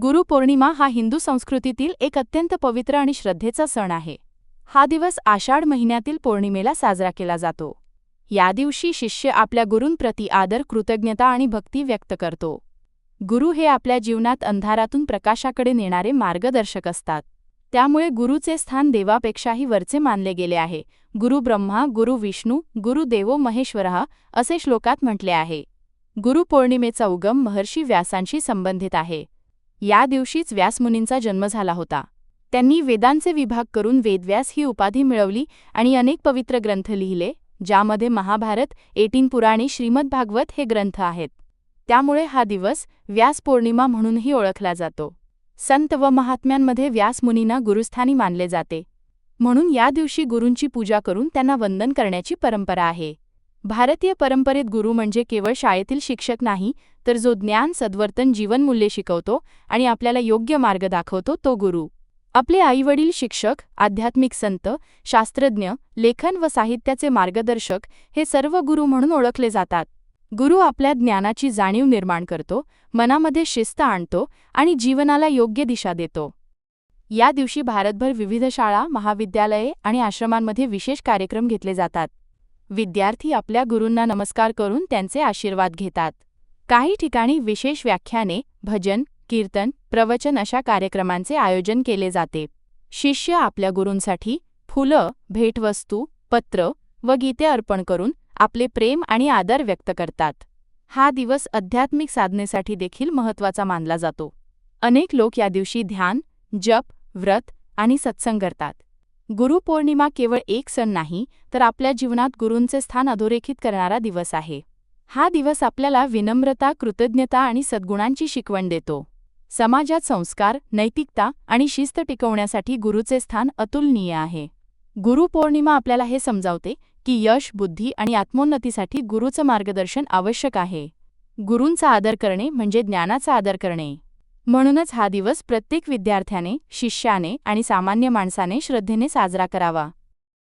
गुरुपौर्णिमा हा हिंदू संस्कृतीतील एक अत्यंत पवित्र आणि श्रद्धेचा सण आहे. हा दिवस आषाढ महिन्यातील पौर्णिमेला साजरा केला जातो. या दिवशी शिष्य आपल्या गुरूंप्रती आदर कृतज्ञता आणि भक्ती व्यक्त करतो. गुरु हे आपल्या जीवनात अंधारातून प्रकाशाकडे नेणारे मार्गदर्शक असतात. त्यामुळे गुरुचे स्थान देवापेक्षाही वरचे मानले गेले आहे. गुरु ब्रह्मा गुरु विष्णू गुरु देवो महेश्वरः असे श्लोकात म्हटले आहे. गुरुपौर्णिमेचा उगम महर्षी व्यासांशी संबंधित आहे. या दिवशीच व्यासमुनींचा जन्म झाला होता. त्यांनी वेदांचे विभाग करून वेदव्यास ही उपाधी मिळवली आणि अनेक पवित्र ग्रंथ लिहिले ज्यामध्ये महाभारत एटीन पुराणे श्रीमद भागवत हे ग्रंथ आहेत. त्यामुळे हा दिवस व्यास पौर्णिमा म्हणूनही ओळखला जातो. संत व महात्म्यांमध्ये व्यासमुनींना गुरुस्थानी मानले जाते. म्हणून या दिवशी गुरूंची पूजा करून त्यांना वंदन करण्याची परंपरा आहे. भारतीय परंपरेत गुरु म्हणजे केवळ शाळेतील शिक्षक नाही तर जो ज्ञान सद्वर्तन जीवनमूल्ये शिकवतो आणि आपल्याला योग्य मार्ग दाखवतो तो गुरु. आपले आईवडील शिक्षक आध्यात्मिक संत शास्त्रज्ञ लेखन व साहित्याचे मार्गदर्शक हे सर्व गुरु म्हणून ओळखले जातात. गुरु आपल्या ज्ञानाची जाणीव निर्माण करतो मनामध्ये शिस्त आणतो आणि जीवनाला योग्य दिशा देतो. या दिवशी भारतभर विविध शाळा महाविद्यालये आणि आश्रमांमध्ये विशेष कार्यक्रम घेतले जातात. विद्यार्थी आपल्या गुरूंना नमस्कार करून त्यांचे आशीर्वाद घेतात. काही ठिकाणी विशेष व्याख्याने भजन कीर्तन प्रवचन अशा कार्यक्रमांचे आयोजन केले जाते. शिष्य आपल्या गुरूंसाठी फुलं भेटवस्तू पत्र व गीते अर्पण करून आपले प्रेम आणि आदर व्यक्त करतात. हा दिवस आध्यात्मिक साधनेसाठी देखील महत्त्वाचा मानला जातो. अनेक लोक या दिवशी ध्यान जप व्रत आणि सत्संग करतात. गुरुपौर्णिमा केवळ एक सण नाही तर आपल्या जीवनात गुरूंचे स्थान अधोरेखित करणारा दिवस आहे. हा दिवस आपल्याला विनम्रता कृतज्ञता आणि सद्गुणांची शिकवण देतो. समाजात संस्कार नैतिकता आणि शिस्त टिकवण्यासाठी गुरुचे स्थान अतुलनीय आहे. गुरुपौर्णिमा आपल्याला हे समजावते की यश बुद्धी आणि आत्मोन्नतीसाठी गुरुचं मार्गदर्शन आवश्यक आहे. गुरूंचा आदर करणे म्हणजे ज्ञानाचा आदर करणे. म्हणूनच हा दिवस प्रत्येक विद्यार्थ्याने शिष्याने आणि सामान्य माणसाने श्रद्धेने साजरा करावा.